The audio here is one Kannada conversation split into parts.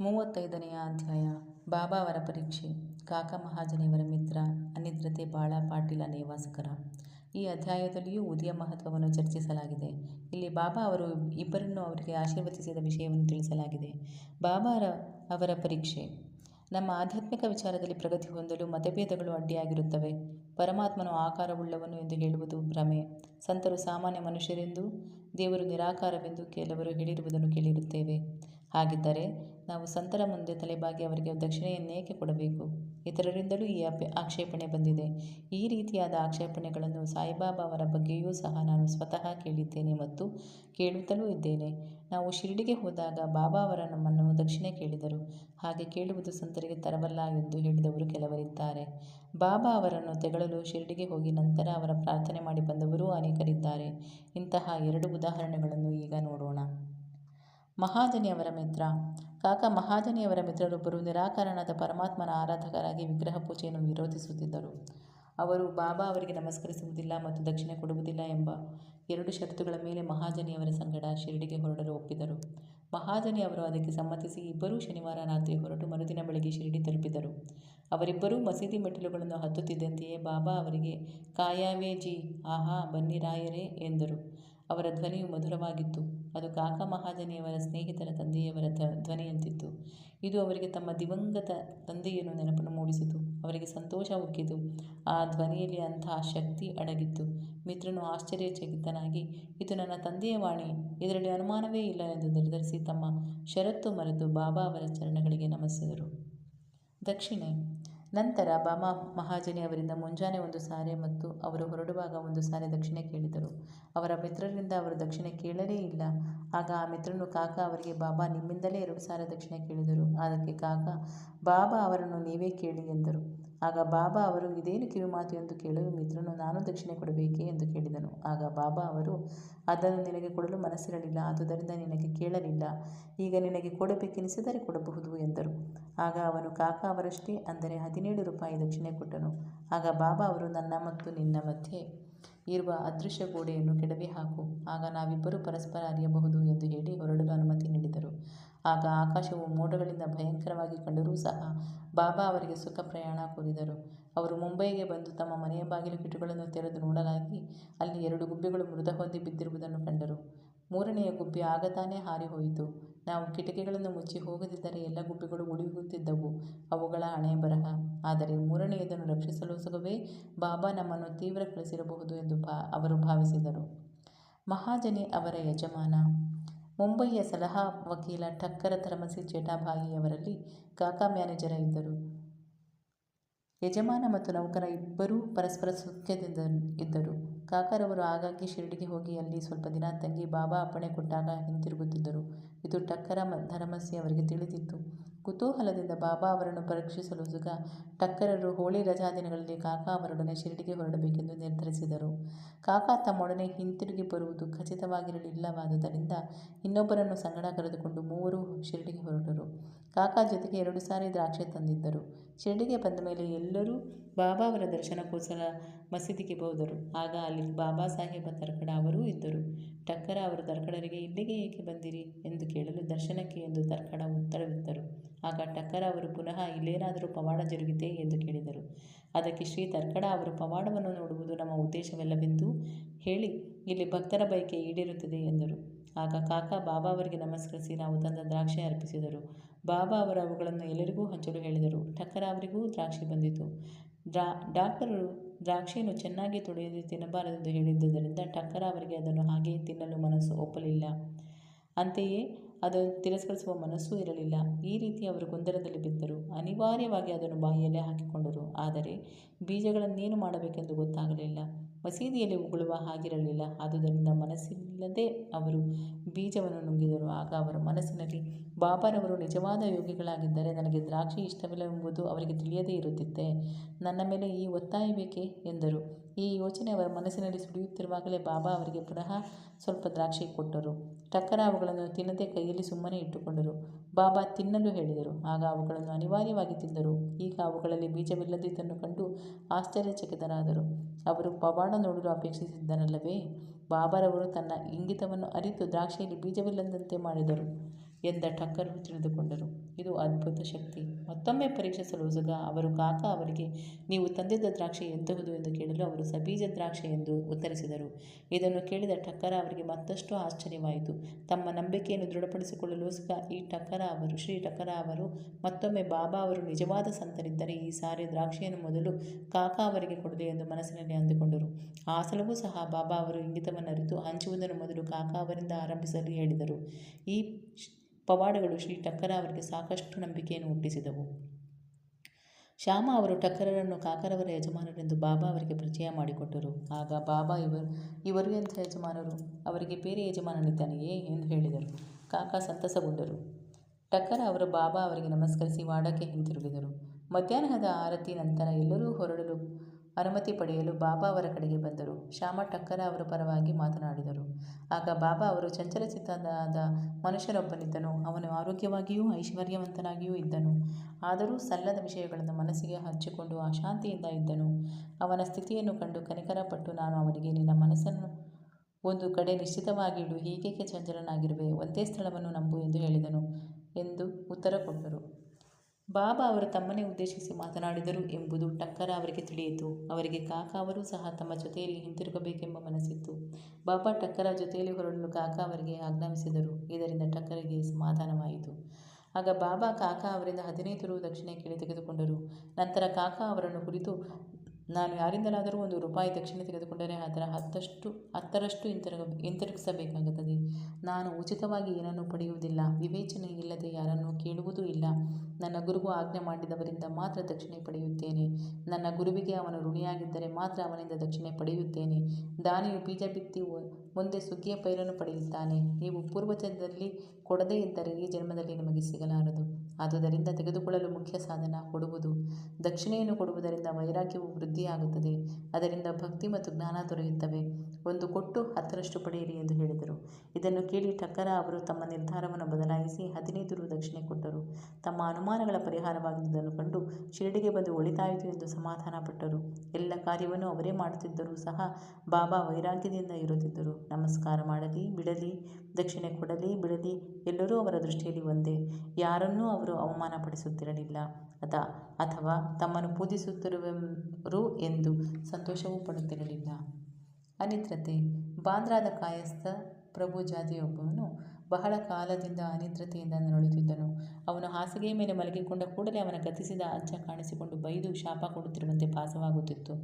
ಮೂವತ್ತೈದನೆಯ ಅಧ್ಯಾಯ. ಬಾಬಾ ಅವರ ಪರೀಕ್ಷೆ. ಕಾಕ ಮಹಾಜನಿಯವರ ಮಿತ್ರ, ಅನಿದ್ರತೆ ಬಾಳ ಪಾಟೀಲ ನೇವಾಸಕರ. ಈ ಅಧ್ಯಾಯದಲ್ಲಿಯೂ ಉದಯ ಮಹತ್ವವನ್ನು ಚರ್ಚಿಸಲಾಗಿದೆ. ಇಲ್ಲಿ ಬಾಬಾ ಅವರು ಇಬ್ಬರನ್ನು ಅವರಿಗೆ ಆಶೀರ್ವದಿಸಿದ ವಿಷಯವನ್ನು ತಿಳಿಸಲಾಗಿದೆ. ಬಾಬಾರ ಅವರ ಪರೀಕ್ಷೆ. ನಮ್ಮ ಆಧ್ಯಾತ್ಮಿಕ ವಿಚಾರದಲ್ಲಿ ಪ್ರಗತಿ ಹೊಂದಲು ಮತಭೇದಗಳು ಅಡ್ಡಿಯಾಗಿರುತ್ತವೆ. ಪರಮಾತ್ಮನು ಆಕಾರವುಳ್ಳವನು ಎಂದು ಹೇಳುವುದು ಭ್ರಮೆ. ಸಂತರು ಸಾಮಾನ್ಯ ಮನುಷ್ಯರೆಂದು, ದೇವರು ನಿರಾಕಾರವೆಂದು ಕೆಲವರು ಹೇಳಿರುವುದನ್ನು ಕೇಳಿರುತ್ತೇವೆ. ಹಾಗಿದ್ದರೆ ನಾವು ಸಂತರ ಮುಂದೆ ತಲೆಬಾಗಿ ಅವರಿಗೆ ದಕ್ಷಿಣೆಯನ್ನೇಕೆ ಕೊಡಬೇಕು? ಇತರರಿಂದಲೂ ಈ ಆಕ್ಷೇಪಣೆ ಬಂದಿದೆ. ಈ ರೀತಿಯಾದ ಆಕ್ಷೇಪಣೆಗಳನ್ನು ಸಾಯಿಬಾಬಾ ಅವರ ಬಗ್ಗೆಯೂ ಸಹ ನಾನು ಸ್ವತಃ ಕೇಳಿದ್ದೇನೆ ಮತ್ತು ಕೇಳುತ್ತಲೂ ಇದ್ದೇನೆ. ನಾವು ಶಿರಡಿಗೆ ಹೋದಾಗ ಬಾಬಾ ಅವರ ನಮ್ಮನ್ನು ದಕ್ಷಿಣೆ ಕೇಳಿದರು. ಹಾಗೆ ಕೇಳುವುದು ಸಂತರಿಗೆ ತರವಲ್ಲ ಎಂದು ಹೇಳಿದವರು ಕೆಲವರಿದ್ದಾರೆ. ಬಾಬಾ ಅವರನ್ನು ತೆಗಳಲು ಶಿರಡಿಗೆ ಹೋಗಿ ನಂತರ ಅವರ ಪ್ರಾರ್ಥನೆ ಮಾಡಿ ಬಂದವರೂ ಅನೇಕರಿದ್ದಾರೆ. ಇಂತಹ ಎರಡು ಉದಾಹರಣೆಗಳನ್ನು ಈಗ ನೋಡೋಣ. ಮಹಾಜನಿ ಅವರ ಮಿತ್ರ ಕಾಕ ಮಹಾಜನಿಯವರ ಮಿತ್ರರೊಬ್ಬರು ನಿರಾಕರಣದ ಪರಮಾತ್ಮನ ಆರಾಧಕರಾಗಿ ವಿಗ್ರಹ ಪೂಜೆಯನ್ನು ವಿರೋಧಿಸುತ್ತಿದ್ದರು. ಅವರು, ಬಾಬಾ ಅವರಿಗೆ ನಮಸ್ಕರಿಸುವುದಿಲ್ಲ ಮತ್ತು ದಕ್ಷಿಣೆ ಕೊಡುವುದಿಲ್ಲ ಎಂಬ ಎರಡು ಷರತ್ತುಗಳ ಮೇಲೆ ಮಹಾಜನಿಯವರ ಸಂಗಡ ಶಿರಡಿಗೆ ಹೊರಡಲು ಒಪ್ಪಿದರು. ಮಹಾಜನಿ ಅವರು ಅದಕ್ಕೆ ಸಮ್ಮತಿಸಿ ಇಬ್ಬರೂ ಶನಿವಾರ ರಾತ್ರಿ ಹೊರಟು ಮರುದಿನ ಬೆಳಗ್ಗೆ ಶಿರಡಿ ತಲುಪಿದರು. ಅವರಿಬ್ಬರೂ ಮಸೀದಿ ಮೆಟ್ಟಿಲುಗಳನ್ನು ಹತ್ತುತ್ತಿದ್ದಂತೆಯೇ ಬಾಬಾ ಅವರಿಗೆ, ಕಾಯಾವೇ ಜಿ, ಆಹಾ, ಬನ್ನಿ ರಾಯರೇ ಎಂದರು. ಅವರ ಧ್ವನಿಯು ಮಧುರವಾಗಿತ್ತು. ಅದು ಕಾಕ ಮಹಾಜನಿಯವರ ಸ್ನೇಹಿತರ ತಂದೆಯವರ ಧ್ವನಿಯಂತಿತ್ತು. ಇದು ಅವರಿಗೆ ತಮ್ಮ ದಿವಂಗತ ತಂದೆಯನ್ನು ನೆನಪನ್ನು ಮೂಡಿಸಿತು. ಅವರಿಗೆ ಸಂತೋಷ ಉಕ್ಕಿತು ಆ ಧ್ವನಿಯಲ್ಲಿ ಅಂತಹ ಶಕ್ತಿ ಅಡಗಿತ್ತು. ಮಿತ್ರನು ಆಶ್ಚರ್ಯಚಕಿತನಾಗಿ, ಇದು ನನ್ನ ತಂದೆಯ ವಾಣಿ. ಇದರಲ್ಲಿ ಅನುಮಾನವೇ ಇಲ್ಲ ಎಂದು ನಿರ್ಧರಿಸಿ ತಮ್ಮ ಷರತ್ತು ಮರೆತು ಬಾಬಾ ಅವರ ಚರಣಗಳಿಗೆ ನಮಿಸಿದರು ದಕ್ಷಿಣೆ. ನಂತರ ಬಾಮಾ ಮಹಾಜನಿ ಅವರಿಂದ ಮುಂಜಾನೆ ಒಂದು ಸಾರೆ ಮತ್ತು ಅವರು ಹೊರಡುವಾಗ ಒಂದು ಸಾರೆ ದಕ್ಷಿಣೆ ಕೇಳಿದರು. ಅವರ ಮಿತ್ರರಿಂದ ಅವರು ದಕ್ಷಿಣೆ ಕೇಳಲೇ ಇಲ್ಲ. ಆಗ ಆ ಮಿತ್ರನು ಕಾಕ ಅವರಿಗೆ, ಬಾಬಾ, ನಿಮ್ಮಿಂದಲೇ ಎರಡು ಸಾರೆ ದಕ್ಷಿಣೆ ಕೇಳಿದರು. ಅದಕ್ಕೆ ಕಾಕ, ಬಾಬಾ, ಅವರನ್ನು ನೀವೇ ಕೇಳಿ ಎಂದರು. ಆಗ ಬಾಬಾ ಅವರು, ಇದೇನು ಕಿವಿಮಾತು ಎಂದು ಕೇಳಲು ಮಿತ್ರನು ನಾನು ದಕ್ಷಿಣೆ ಕೊಡಬೇಕೇ? ಎಂದು ಕೇಳಿದನು. ಆಗ ಬಾಬಾ ಅವರು, ಅದನ್ನು ನಿನಗೆ ಕೊಡಲು ಮನಸ್ಸಿರಲಿಲ್ಲ, ಆದುದರಿಂದ ನಿನಗೆ ಕೇಳಲಿಲ್ಲ. ಈಗ ನಿನಗೆ ಕೊಡಬೇಕೆನಿಸಿದರೆ ಕೊಡಬಹುದು ಎಂದರು. ಆಗ ಅವನು, ಕಾಕ ಅವರಷ್ಟೇ? ಅಂದರೆ, ಹದಿನೇಳು ರೂಪಾಯಿ ದಕ್ಷಿಣೆ ಕೊಟ್ಟನು. ಆಗ ಬಾಬಾ ಅವರು, ನನ್ನ ಮತ್ತು ನಿನ್ನ ಮಧ್ಯೆ ಇರುವ ಅದೃಶ್ಯ ಗೋಡೆಯನ್ನು ಕೆಡವಿ ಹಾಕು. ಆಗ ನಾವಿಬ್ಬರೂ ಪರಸ್ಪರ ಅರಿಯಬಹುದು ಎಂದು ಹೇಳಿ ಹೊರಡಲು ಅನುಮತಿ ನೀಡಿದರು. ಆಗ ಆಕಾಶವು ಮೋಡಗಳಿಂದ ಭಯಂಕರವಾಗಿ ಕಂಡರೂ ಸಹ ಬಾಬಾ ಅವರಿಗೆ ಸುಖ ಪ್ರಯಾಣ ಕೋರಿದರು. ಅವರು ಮುಂಬೈಗೆ ಬಂದು ತಮ್ಮ ಮನೆಯ ಬಾಗಿಲು ಕಿಟುಗಳನ್ನು ತೆರೆದು ನೋಡಲಾಗಿ ಅಲ್ಲಿ ಎರಡು ಗುಬ್ಬಿಗಳು ಮೃತ ಹೊಂದಿ ಬಿದ್ದಿರುವುದನ್ನು ಕಂಡರು. ಮೂರನೆಯ ಗುಬ್ಬಿ ಆಗ ತಾನೇ ಹಾರಿ ಹೋಯಿತು. ನಾವು ಕಿಟಕಿಗಳನ್ನು ಮುಚ್ಚಿ ಹೋಗದಿದ್ದರೆ ಎಲ್ಲ ಗುಬ್ಬಿಗಳು ಉಳಿಯುತ್ತಿದ್ದವು, ಅವುಗಳ ಹಣೆ ಬರಹ. ಆದರೆ ಮೂರನೆಯದನ್ನು ರಕ್ಷಿಸಲೋಸಗವೇ ಬಾಬಾ ನಮ್ಮನ್ನು ತೀವ್ರ ಕಳಿಸಿರಬಹುದು ಎಂದು ಬಾ ಅವರು ಭಾವಿಸಿದರು. ಮಹಾಜನಿ ಅವರ ಯಜಮಾನ ಮುಂಬಯಿಯ ಸಲಹಾ ವಕೀಲ ಠಕ್ಕರ ಧರ್ಮಸಿ ಅವರಲ್ಲಿ ಕಾಕಾ ಮ್ಯಾನೇಜರ ಇದ್ದರು. ಯಜಮಾನ ಮತ್ತು ನೌಕರ ಇಬ್ಬರೂ ಪರಸ್ಪರ ಸುಖ್ಯದಿಂದ ಇದ್ದರು. ಕಾಕರವರು ಆಗಾಗ್ಗೆ ಶಿರಡಿಗೆ ಹೋಗಿ ಅಲ್ಲಿ ಸ್ವಲ್ಪ ದಿನ ತಂಗಿ ಬಾಬಾ ಅಪ್ಪಣೆ ಕೊಟ್ಟಾಗ ಹಿಂತಿರುಗುತ್ತಿದ್ದರು ಇದು ಟಕ್ಕರ ಧರ್ಮಸಿ ಅವರಿಗೆ ತಿಳಿದಿತ್ತು. ಕುತೂಹಲದಿಂದ ಬಾಬಾ ಅವರನ್ನು ಪರೀಕ್ಷಿಸಲು ಸುಗ ಟಕ್ಕರರು ಹೋಳಿ ರಜಾ ದಿನಗಳಲ್ಲಿ ಕಾಕಾ ಅವರೊಡನೆ ಶಿರಡಿಗೆ ಹೊರಡಬೇಕೆಂದು ನಿರ್ಧರಿಸಿದರು. ಕಾಕಾ ತಮ್ಮೊಡನೆ ಹಿಂತಿರುಗಿ ಬರುವುದು ಖಚಿತವಾಗಿರಲಿಲ್ಲವಾದುದರಿಂದ ಇನ್ನೊಬ್ಬರನ್ನು ಸಂಗಡ ಕರೆದುಕೊಂಡು ಮೂವರು ಶಿರಡಿಗೆ ಹೊರಟರು. ಕಾಕಾ ಜೊತೆಗೆ ಎರಡು ಸಾರಿ ದ್ರಾಕ್ಷೆ ತಂದಿದ್ದರು. ಶಿರಡಿಗೆ ಬಂದ ಮೇಲೆ ಎಲ್ಲರೂ ಬಾಬಾ ಅವರ ದರ್ಶನಕ್ಕೋಸ್ಕರ ಮಸೀದಿಗೆ ಹೋದರು. ಆಗ ಅಲ್ಲಿ ಬಾಬಾ ಸಾಹೇಬ ತರ್ಕಡ ಅವರೂ ಇದ್ದರು. ಟಕ್ಕರ ಅವರು ತರ್ಕಡರಿಗೆ, ಇಲ್ಲಿಗೆ ಏಕೆ ಬಂದಿರಿ? ಎಂದು ಕೇಳಲು ದರ್ಶನಕ್ಕೆ ಎಂದು ತರ್ಕಡ ಉತ್ತರವಿತ್ತರು. ಆಗ ಟಕ್ಕರ ಅವರು ಪುನಃ ಇಲ್ಲೇನಾದರೂ ಪವಾಡ ಜರುಗಿದೆ ಎಂದು ಕೇಳಿದರು. ಅದಕ್ಕೆ ಶ್ರೀ ತರ್ಕಡ ಅವರು ಪವಾಡವನ್ನು ನೋಡುವುದು ನಮ್ಮ ಉದ್ದೇಶವಲ್ಲವೆಂದು ಹೇಳಿ ಇಲ್ಲಿ ಭಕ್ತರ ಬಯಕೆ ಈಡೇರುತ್ತದೆ ಎಂದರು. ಆಗ ಕಾಕಾ ಬಾಬಾ ಅವರಿಗೆ ನಮಸ್ಕರಿಸಿ ನಾವು ತಂದ ದ್ರಾಕ್ಷಿ ಅರ್ಪಿಸಿದರು. ಬಾಬಾ ಅವರು ಅವುಗಳನ್ನು ಎಲ್ಲರಿಗೂ ಹಂಚಲು ಹೇಳಿದರು. ಟಕ್ಕರ ಅವರಿಗೂ ದ್ರಾಕ್ಷಿ ಬಂದಿತು. ಡ್ರಾ, ಡಾಕ್ಟರು ದ್ರಾಕ್ಷಿಯನ್ನು ಚೆನ್ನಾಗಿ ತೊಳೆಯದೆ ತಿನ್ನಬಾರದೆಂದು ಹೇಳಿದ್ದರಿಂದ ಟಕ್ಕರ ಅವರಿಗೆ ಅದನ್ನು ಹಾಗೆಯೇ ತಿನ್ನಲು ಮನಸ್ಸು ಒಪ್ಪಲಿಲ್ಲ. ಅಂತೆಯೇ ಅದನ್ನು ತಿರಸ್ಕರಿಸುವ ಮನಸ್ಸೂ ಇರಲಿಲ್ಲ. ಈ ರೀತಿ ಅವರು ಗೊಂದಲದಲ್ಲಿ ಬಿದ್ದರು. ಅನಿವಾರ್ಯವಾಗಿ ಅದನ್ನು ಬಾಯಿಯಲ್ಲೇ ಹಾಕಿಕೊಂಡರು. ಆದರೆ ಬೀಜಗಳನ್ನೇನು ಮಾಡಬೇಕೆಂದು ಗೊತ್ತಾಗಲಿಲ್ಲ. ಮಸೀದಿಯಲ್ಲಿ ಉಗುಳುವ ಹಾಗಿರಲಿಲ್ಲ. ಆದುದರಿಂದ ಮನಸ್ಸಿಲ್ಲದೆ ಅವರು ಬೀಜವನ್ನು ನುಂಗಿದರು. ಆಗ ಅವರ ಮನಸ್ಸಿನಲ್ಲಿ, ಬಾಬಾರವರು ನಿಜವಾದ ಯೋಗಿಗಳಾಗಿದ್ದರೆ ನನಗೆ ದ್ರಾಕ್ಷಿ ಇಷ್ಟವಿಲ್ಲವೆಂಬುದು ಅವರಿಗೆ ತಿಳಿಯದೇ ಇರುತ್ತಿತ್ತೆ. ನನ್ನ ಮೇಲೆ ಈ ಒತ್ತಾಯ ಬೇಕೆ? ಎಂದರು. ಈ ಯೋಚನೆ ಅವರ ಮನಸ್ಸಿನಲ್ಲಿ ಸುಳಿಯುತ್ತಿರುವಾಗಲೇ ಬಾಬಾ ಅವರಿಗೆ ಪುನಃ ಸ್ವಲ್ಪ ದ್ರಾಕ್ಷಿ ಕೊಟ್ಟರು. ಟಕ್ಕರ ಅವುಗಳನ್ನು ತಿನ್ನದೆ ಕೈಯಲ್ಲಿ ಸುಮ್ಮನೆ ಇಟ್ಟುಕೊಂಡರು. ಬಾಬಾ ತಿನ್ನಲು ಹೇಳಿದರು. ಆಗ ಅವುಗಳನ್ನು ಅನಿವಾರ್ಯವಾಗಿ ತಿಂದರು. ಈಗ ಅವುಗಳಲ್ಲಿ ಬೀಜವಿಲ್ಲದಿದ್ದನ್ನು ಕಂಡು ಆಶ್ಚರ್ಯಚಕಿತರಾದರು. ಅವರು ಪವಾಡ ನೋಡಲು ಅಪೇಕ್ಷಿಸಿದ್ದನಲ್ಲವೇ? ಬಾಬಾರವರು ತನ್ನ ಇಂಗಿತವನ್ನು ಅರಿತು ದ್ರಾಕ್ಷಿಯಲ್ಲಿ ಬೀಜವಿಲ್ಲದಂತೆ ಮಾಡಿದರು. ಎಂದ ಠಕ್ಕರು ತಿಳಿದುಕೊಂಡರು. ಇದು ಅದ್ಭುತ ಶಕ್ತಿ. ಮತ್ತೊಮ್ಮೆ ಪರೀಕ್ಷಿಸಲು ಸುಗ ಅವರು, ಕಾಕ ಅವರಿಗೆ ನೀವು ತಂದಿದ್ದ ದ್ರಾಕ್ಷಿ ಎಂತಹುದು ಎಂದು ಕೇಳಲು ಅವರು, ಸಬೀಜ ದ್ರಾಕ್ಷಿ ಎಂದು ಉತ್ತರಿಸಿದರು. ಇದನ್ನು ಕೇಳಿದ ಟಕ್ಕರ ಅವರಿಗೆ ಮತ್ತಷ್ಟು ಆಶ್ಚರ್ಯವಾಯಿತು. ತಮ್ಮ ನಂಬಿಕೆಯನ್ನು ದೃಢಪಡಿಸಿಕೊಳ್ಳಲು ಸುಗ ಈ ಟಕ್ಕರ ಅವರು, ಶ್ರೀ ಟಕ್ಕರ ಅವರು, ಮತ್ತೊಮ್ಮೆ ಬಾಬಾ ಅವರು ನಿಜವಾದ ಸಂತರಿದ್ದರೆ ಈ ಸಾರಿ ದ್ರಾಕ್ಷಿಯನ್ನು ಮೊದಲು ಕಾಕ ಅವರಿಗೆ ಕೊಡಲಿ ಎಂದು ಮನಸ್ಸಿನಲ್ಲಿ ಅಂದುಕೊಂಡರು. ಆ ಸಹ ಬಾಬಾ ಅವರು ಇಂಗಿತವನ್ನು ಅರಿತು ಹಂಚುವುದನ್ನು ಮೊದಲು ಕಾಕ ಅವರಿಂದ ಆರಂಭಿಸಲು ಹೇಳಿದರು. ಈ ಪವಾಡಗಳು ಶ್ರೀ ಟಕ್ಕರ ಅವರಿಗೆ ಸಾಕಷ್ಟು ನಂಬಿಕೆಯನ್ನು ಹುಟ್ಟಿಸಿದವು. ಶ್ಯಾಮ ಅವರು ಟಕ್ಕರರನ್ನು ಕಾಕರವರ ಯಜಮಾನರೆಂದು ಬಾಬಾ ಅವರಿಗೆ ಪರಿಚಯ ಮಾಡಿಕೊಟ್ಟರು. ಆಗ ಬಾಬಾ ಇವರು ಇವರು ಎಂಥ ಯಜಮಾನರು? ಅವರಿಗೆ ಬೇರೆ ಯಜಮಾನನಿದ್ದಾನೆಯೇ ಎಂದು ಹೇಳಿದರು. ಕಾಕ ಸಂತಸಗೊಂಡರು. ಟಕ್ಕರ ಅವರು ಬಾಬಾ ಅವರಿಗೆ ನಮಸ್ಕರಿಸಿ ವಾಡಕ್ಕೆ ಹಿಂತಿರುಗಿದರು. ಮಧ್ಯಾಹ್ನದ ಆರತಿ ನಂತರ ಎಲ್ಲರೂ ಹೊರಡಲು ಅನುಮತಿ ಪಡೆಯಲು ಬಾಬಾ ಅವರ ಕಡೆಗೆ ಬಂದರು. ಶ್ಯಾಮ ಟಕ್ಕರ ಅವರ ಪರವಾಗಿ ಮಾತನಾಡಿದರು. ಆಗ ಬಾಬಾ ಅವರು ಚಂಚಲಚಿತ್ತನಾದ ಮನುಷ್ಯರೊಬ್ಬನಿದ್ದನು. ಅವನು ಆರೋಗ್ಯವಾಗಿಯೂ ಐಶ್ವರ್ಯವಂತನಾಗಿಯೂ ಇದ್ದನು. ಆದರೂ ಸಲ್ಲದ ವಿಷಯಗಳನ್ನು ಮನಸ್ಸಿಗೆ ಹಚ್ಚಿಕೊಂಡು ಅಶಾಂತಿಯಿಂದ ಇದ್ದನು. ಅವನ ಸ್ಥಿತಿಯನ್ನು ಕಂಡು ಕನಿಕರಪಟ್ಟು ನಾನು ಅವನಿಗೆ, ನಿನ್ನ ಮನಸ್ಸನ್ನು ಒಂದು ಕಡೆ ನಿಶ್ಚಿತವಾಗಿಡು ಹೀಗೇಕೆ ಚಂಚಲನಾಗಿರುವೆ? ಒಂದೇ ಸ್ಥಳವನ್ನು ನಂಬು ಎಂದು ಹೇಳಿದನು ಎಂದು ಉತ್ತರ ಕೊಟ್ಟರು. ಬಾಬಾ ಅವರು ತಮ್ಮನ್ನೇ ಉದ್ದೇಶಿಸಿ ಮಾತನಾಡಿದರು ಎಂಬುದು ಟಕ್ಕರ ಅವರಿಗೆ ತಿಳಿಯಿತು. ಅವರಿಗೆ ಕಾಕ ಅವರೂ ಸಹ ತಮ್ಮ ಜೊತೆಯಲ್ಲಿ ಹಿಂತಿರುಗಬೇಕೆಂಬ ಮನಸ್ಸಿತ್ತು. ಬಾಬಾ ಟಕ್ಕರ ಜೊತೆಯಲ್ಲಿ ಹೊರಡಲು ಕಾಕ ಅವರಿಗೆ ಆಜ್ಞಾಪಿಸಿದರು. ಇದರಿಂದ ಟಕ್ಕರಿಗೆ ಸಮಾಧಾನವಾಯಿತು. ಆಗ ಬಾಬಾ ಕಾಕ ಅವರಿಂದ ಹದಿನೈದು ರು ದಕ್ಷಿಣೆ ಕೇಳಿ ತೆಗೆದುಕೊಂಡರು. ನಂತರ ಕಾಕ ಅವರನ್ನು ಕುರಿತು ನಾನು ಯಾರಿಂದಲಾದರೂ ಒಂದು ರೂಪಾಯಿ ದಕ್ಷಿಣೆ ತೆಗೆದುಕೊಂಡರೆ ಅದರ ಹತ್ತಷ್ಟು, ಹತ್ತರಷ್ಟು ಹಿಂತಿರುಗ, ಹಿಂತಿರುಗಿಸಬೇಕಾಗುತ್ತದೆ. ನಾನು ಉಚಿತವಾಗಿ ಏನನ್ನೂ ಪಡೆಯುವುದಿಲ್ಲ. ವಿವೇಚನೆ ಇಲ್ಲದೆ ಯಾರನ್ನೂ ಕೇಳುವುದೂ ಇಲ್ಲ. ನನ್ನ ಗುರುವು ಆಜ್ಞೆ ಮಾಡಿದವರಿಂದ ಮಾತ್ರ ದಕ್ಷಿಣೆ ಪಡೆಯುತ್ತೇನೆ. ನನ್ನ ಗುರುವಿಗೆ ಅವನು ಋಣಿಯಾಗಿದ್ದರೆ ಮಾತ್ರ ಅವನಿಂದ ದಕ್ಷಿಣೆ ಪಡೆಯುತ್ತೇನೆ. ದಾನಿಯು ಬೀಜ ಬಿತ್ತಿ ಮುಂದೆ ಸುಗ್ಗಿಯ ಪೈರನ್ನು ಪಡೆಯುತ್ತಾನೆ. ನೀವು ಪೂರ್ವಜದಲ್ಲಿ ಕೊಡದೇ ಇದ್ದರೆ ಈ ಜನ್ಮದಲ್ಲಿ ನಿಮಗೆ ಸಿಗಲಾರದು. ಆದುದರಿಂದ ತೆಗೆದುಕೊಳ್ಳಲು ಮುಖ್ಯ ಸಾಧನ ಕೊಡುವುದು. ದಕ್ಷಿಣೆಯನ್ನು ಕೊಡುವುದರಿಂದ ವೈರಾಗ್ಯವು ವೃದ್ಧಿಯಾಗುತ್ತದೆ ಅದರಿಂದ ಭಕ್ತಿ ಮತ್ತು ಜ್ಞಾನ ದೊರೆಯುತ್ತವೆ. ಒಂದು ಕೊಟ್ಟು ಹತ್ತರಷ್ಟು ಪಡೆಯಿರಿ ಎಂದು ಹೇಳಿದರು. ಇದನ್ನು ಕೇಳಿ ಟಕ್ಕರ ಅವರು ತಮ್ಮ ನಿರ್ಧಾರವನ್ನು ಬದಲಾಯಿಸಿ ಹದಿನೈದು ರು ದಕ್ಷಿಣೆ ಕೊಟ್ಟರು. ತಮ್ಮ ಅನುಮಾನಗಳ ಪರಿಹಾರವಾಗಿದ್ದುದನ್ನು ಕಂಡು ಶಿರಡಿಗೆ ಬಂದು ಒಳಿತಾಯಿತು ಎಂದು ಸಮಾಧಾನಪಟ್ಟರು ಎಲ್ಲ ಕಾರ್ಯವನ್ನು ಅವರೇ ಮಾಡುತ್ತಿದ್ದರೂ ಸಹ ಬಾಬಾ ವೈರಾಗ್ಯದಿಂದ ಇರುತ್ತಿದ್ದರು. ನಮಸ್ಕಾರ ಮಾಡಲಿ, ಬಿಡಲಿ, ದಕ್ಷಿಣೆ ಕೊಡಲಿ, ಬಿಡಲಿ, ಎಲ್ಲರೂ ಅವರ ದೃಷ್ಟಿಯಲ್ಲಿ ಒಂದೇ. ಯಾರನ್ನೂ ಅವರು ಅವಮಾನಪಡಿಸುತ್ತಿರಲಿಲ್ಲ. ಅಥ ಅಥವಾ ತಮ್ಮನ್ನು ಎಂದು ಸಂತೋಷವೂ ಪಡುತ್ತಿರಲಿಲ್ಲ. ಅನಿದ್ರತೆ ಬಾಂದ್ರಾದ ಕಾಯಸ್ಥ ಪ್ರಭು ಜಾತಿಯೊಬ್ಬನು ಬಹಳ ಕಾಲದಿಂದ ಅನಿದ್ರತೆಯಿಂದ ನರಳುತ್ತಿದ್ದನು. ಅವನು ಹಾಸಿಗೆಯ ಮೇಲೆ ಮಲಗಿಕೊಂಡ ಕೂಡಲೇ ಅವನ ಗತಿಸಿದ ಅಜ್ಜ ಕಾಣಿಸಿಕೊಂಡು ಬೈದು ಶಾಪ ಕೊಡುತ್ತಿರುವಂತೆ ಭಾಸವಾಗುತ್ತಿತ್ತು.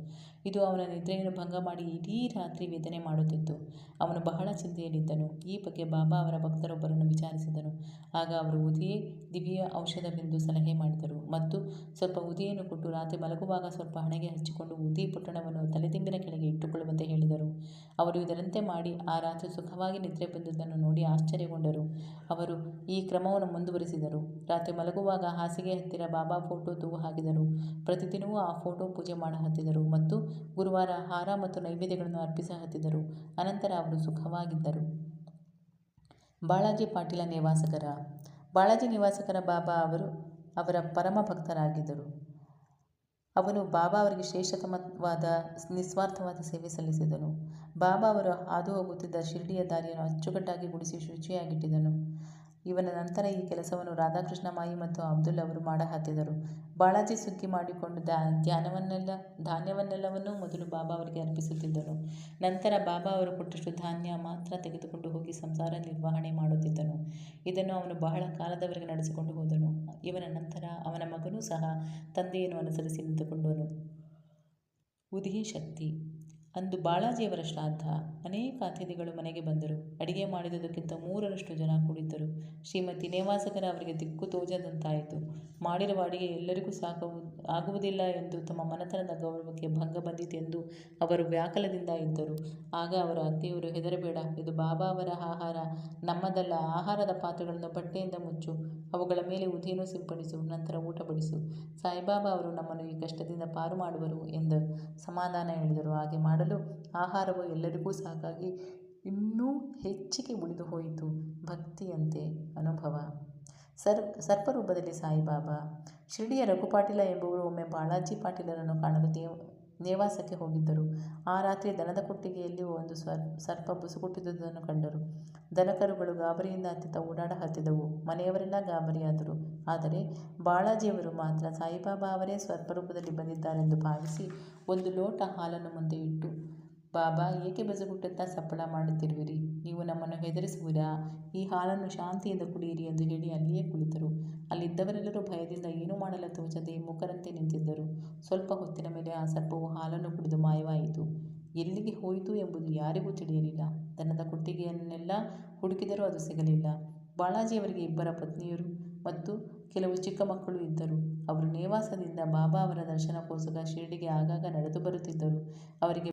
ಇದು ಅವನ ನಿದ್ರೆಯನ್ನು ಭಂಗ ಮಾಡಿ ಇಡೀ ರಾತ್ರಿ ವೇದನೆ ಮಾಡುತ್ತಿತ್ತು. ಅವನು ಬಹಳ ಚಿಂತೆಯಲ್ಲಿದ್ದನು. ಈ ಬಗ್ಗೆ ಬಾಬಾ ಅವರ ಭಕ್ತರೊಬ್ಬರನ್ನು ವಿಚಾರಿಸಿದನು. ಆಗ ಅವರು ಉದಿಯೇ, ದಿವ್ಯ ಔಷಧವೆಂದು ಸಲಹೆ ಮಾಡಿದರು ಮತ್ತು ಸ್ವಲ್ಪ ಉದಿಯನ್ನು ಕೊಟ್ಟು ರಾತ್ರಿ ಮಲಗುವಾಗ ಸ್ವಲ್ಪ ಹಣೆಗೆ ಹಚ್ಚಿಕೊಂಡು ಉದಿ ಪುಟ್ಟಣವನ್ನು ತಲೆದಿಂಬಿನ ಕೆಳಗೆ ಇಟ್ಟುಕೊಳ್ಳುವಂತೆ ಹೇಳಿದರು. ಅವರು ಇದರಂತೆ ಮಾಡಿ ಆ ರಾತ್ರಿ ಸುಖವಾಗಿ ನಿದ್ರೆ ಬಂದುದನ್ನು ನೋಡಿ ಆಶ್ಚರ್ಯಗೊಂಡರು ಅವರು ಈ ಕ್ರಮವನ್ನು ಮುಂದುವರಿಸಿದರು. ರಾತ್ರಿ ಮಲಗುವಾಗ ಹಾಸಿಗೆ ಹತ್ತಿರ ಬಾಬಾ ಫೋಟೋ ತೂಗು ಹಾಕಿದರು. ಪ್ರತಿದಿನವೂ ಆ ಫೋಟೋ ಪೂಜೆ ಮಾಡ ಹತ್ತಿದರು ಮತ್ತು ಗುರುವಾರ ಹಾರ ಮತ್ತು ನೈವೇದ್ಯಗಳನ್ನು ಅರ್ಪಿಸ ಹತ್ತಿದರು. ಅನಂತರ ಅವರು ಸುಖವಾಗಿದ್ದರು. ಬಾಳಾಜಿ ಪಾಟೀಲ ನಿವಾಸಕರ, ಬಾಳಾಜಿ ನಿವಾಸಕರ ಬಾಬಾ ಅವರು ಅವರ ಪರಮ ಭಕ್ತರಾಗಿದ್ದರು. ಅವನು ಬಾಬಾ ಅವರಿಗೆ ಶ್ರೇಷ್ಠತಮವಾದ ನಿಸ್ವಾರ್ಥವಾದ ಸೇವೆ ಸಲ್ಲಿಸಿದನು. ಬಾಬಾ ಅವರು ಹಾದು ಹೋಗುತ್ತಿದ್ದ ಶಿರ್ಡಿಯ ದಾರಿಯನ್ನು ಅಚ್ಚುಕಟ್ಟಾಗಿ ಗುಡಿಸಿ ಶುಚಿಯಾಗಿಟ್ಟಿದ್ದನು ಇವನ ನಂತರ ಈ ಕೆಲಸವನ್ನು ರಾಧಾಕೃಷ್ಣ ಮಾಯಿ ಮತ್ತು ಅಬ್ದುಲ್ ಅವರು ಮಾಡ ಹತ್ತಿದರು ಬಾಳಾಜಿ ಸುಗ್ಗಿ ಮಾಡಿಕೊಂಡು ಧ್ಯಾನವನ್ನೆಲ್ಲ, ಧಾನ್ಯವನ್ನೆಲ್ಲವನ್ನೂ ಮೊದಲು ಬಾಬಾ ಅವರಿಗೆ ಅರ್ಪಿಸುತ್ತಿದ್ದನು. ನಂತರ ಬಾಬಾ ಅವರು ಕೊಟ್ಟಷ್ಟು ಧಾನ್ಯ ಮಾತ್ರ ತೆಗೆದುಕೊಂಡು ಹೋಗಿ ಸಂಸಾರ ನಿರ್ವಹಣೆ ಮಾಡುತ್ತಿದ್ದನು. ಇದನ್ನು ಅವನು ಬಹಳ ಕಾಲದವರೆಗೆ ನಡೆಸಿಕೊಂಡು ಹೋದನು. ಇವನ ನಂತರ ಅವನ ಮಗನೂ ಸಹ ತಂದೆಯನ್ನು ಅನುಸರಿಸಿ ನಿಂತುಕೊಂಡನು. ಉದಿ ಶಕ್ತಿ ಅಂದು ಬಾಳಾಜಿಯವರ ಶ್ರಾದ್ದ. ಅನೇಕ ಅತಿಥಿಗಳು ಮನೆಗೆ ಬಂದರು. ಅಡಿಗೆ ಮಾಡಿದುದಕ್ಕಿಂತ ಮೂರರಷ್ಟು ಜನ ಕುಳಿತರು. ಶ್ರೀಮತಿ ನೇವಾಸಕರ ಅವರಿಗೆ ದಿಕ್ಕು ತೋಜದಂತಾಯಿತು. ಮಾಡಿರುವ ಅಡಿಗೆ ಎಲ್ಲರಿಗೂ ಸಾಕು ಆಗುವುದಿಲ್ಲ ಎಂದು ತಮ್ಮ ಮನತನದ ಗೌರವಕ್ಕೆ ಭಂಗ ಬಂದಿತೆಂದು ಅವರು ವ್ಯಾಕಲದಿಂದ ಇದ್ದರು. ಆಗ ಅವರ, ಅತ್ತೆಯವರು, ಹೆದರಬೇಡ. ಇದು ಬಾಬಾ ಅವರ ಆಹಾರ. ನಮ್ಮದಲ್ಲ. ಆಹಾರದ ಪಾತ್ರೆಗಳನ್ನು ಬಟ್ಟೆಯಿಂದ ಮುಚ್ಚು. ಅವುಗಳ ಮೇಲೆ ಉದಿಯನ್ನು ಸಿಂಪಡಿಸು. ನಂತರ ಊಟ ಬಡಿಸು. ಸಾಯಿಬಾಬಾ ಅವರು ನಮ್ಮನ್ನು ಈ ಕಷ್ಟದಿಂದ ಪಾರು ಮಾಡುವರು ಎಂದು ಸಮಾಧಾನ ಹೇಳಿದರು. ಹಾಗೆ ಮಾಡಲು ಆಹಾರವು ಎಲ್ಲರಿಗೂ ಸಾಕಾಗಿ ಇನ್ನೂ ಹೆಚ್ಚಿಗೆ ಉಳಿದು ಹೋಯಿತು. ಭಕ್ತಿಯಂತೆ ಅನುಭವ. ಸರ್, ಸರ್ಪರೂಪದಲ್ಲಿ ಸಾಯಿಬಾಬಾ, ಶಿರಡಿಯ ರಘುಪಾಟೀಲ ಎಂಬುವರು ಒಮ್ಮೆ ಬಾಳಾಜಿ ಪಾಟೀಲರನ್ನು ಕಾಣಲು ದೇವ ನೇವಾಸಕ್ಕೆ ಹೋಗಿದ್ದರು. ಆ ರಾತ್ರಿ ದನದ ಕೊಟ್ಟಿಗೆಯಲ್ಲಿ ಒಂದು ಸರ್ಪ ಬುಸುಕುಟ್ಟಿದ್ದುದನ್ನು ಕಂಡರು. ದನಕರುಗಳು ಗಾಬರಿಯಿಂದ ಅತ್ತಿತ್ತ ಓಡಾಡ ಹತ್ತಿದವು. ಮನೆಯವರೆಲ್ಲ ಗಾಬರಿಯಾದರು. ಆದರೆ ಬಾಳಾಜಿಯವರು ಮಾತ್ರ ಸಾಯಿಬಾಬಾ ಅವರೇ ಸ್ವರ್ಪರೂಪದಲ್ಲಿ ಬಂದಿದ್ದಾರೆಂದು ಭಾವಿಸಿ ಒಂದು ಲೋಟ ಹಾಲನ್ನು ಮುಂದೆ ಇಟ್ಟು, ಬಾಬಾ, ಏಕೆ ಬುಸುಗುಟ್ಟುತ್ತಾ ಸಪ್ಪಳ ಮಾಡುತ್ತಿರುವಿರಿ? ನೀವು ನಮ್ಮನ್ನು ಹೆದರಿಸುವಿರಾ? ಈ ಹಾಲನ್ನು ಶಾಂತಿಯಿಂದ ಕುಡಿಯಿರಿ ಎಂದು ಹೇಳಿ ಅಲ್ಲಿಯೇ ಕುಳಿತರು. ಅಲ್ಲಿದ್ದವರೆಲ್ಲರೂ ಭಯದಿಂದ ಏನೂ ಮಾಡಲು ತೋಚದೆ ಮುಖರಂತೆ ನಿಂತಿದ್ದರು. ಸ್ವಲ್ಪ ಹೊತ್ತಿನ ಮೇಲೆ ಆ ಸರ್ಪವು ಹಾಲನ್ನು ಕುಡಿದು ಮಾಯವಾಯಿತು. ಎಲ್ಲಿಗೆ ಹೋಯಿತು ಎಂಬುದು ಯಾರಿಗೂ ತಿಳಿಯಲಿಲ್ಲ. ದನದ ಕೊಟ್ಟಿಗೆಯನ್ನೆಲ್ಲ ಹುಡುಕಿದರೂ ಅದು ಸಿಗಲಿಲ್ಲ. ಬಾಳಾಜಿಯವರಿಗೆ ಇಬ್ಬರ ಪತ್ನಿಯರು ಮತ್ತು ಕೆಲವು ಚಿಕ್ಕ ಮಕ್ಕಳು ಇದ್ದರು. ಅವರು ನೇವಾಸದಿಂದ ಬಾಬಾ ಅವರ ದರ್ಶನಕ್ಕೋಸ್ಕರ ಶಿರಡಿಗೆ ಆಗಾಗ ನಡೆದು ಬರುತ್ತಿದ್ದರು. ಅವರಿಗೆ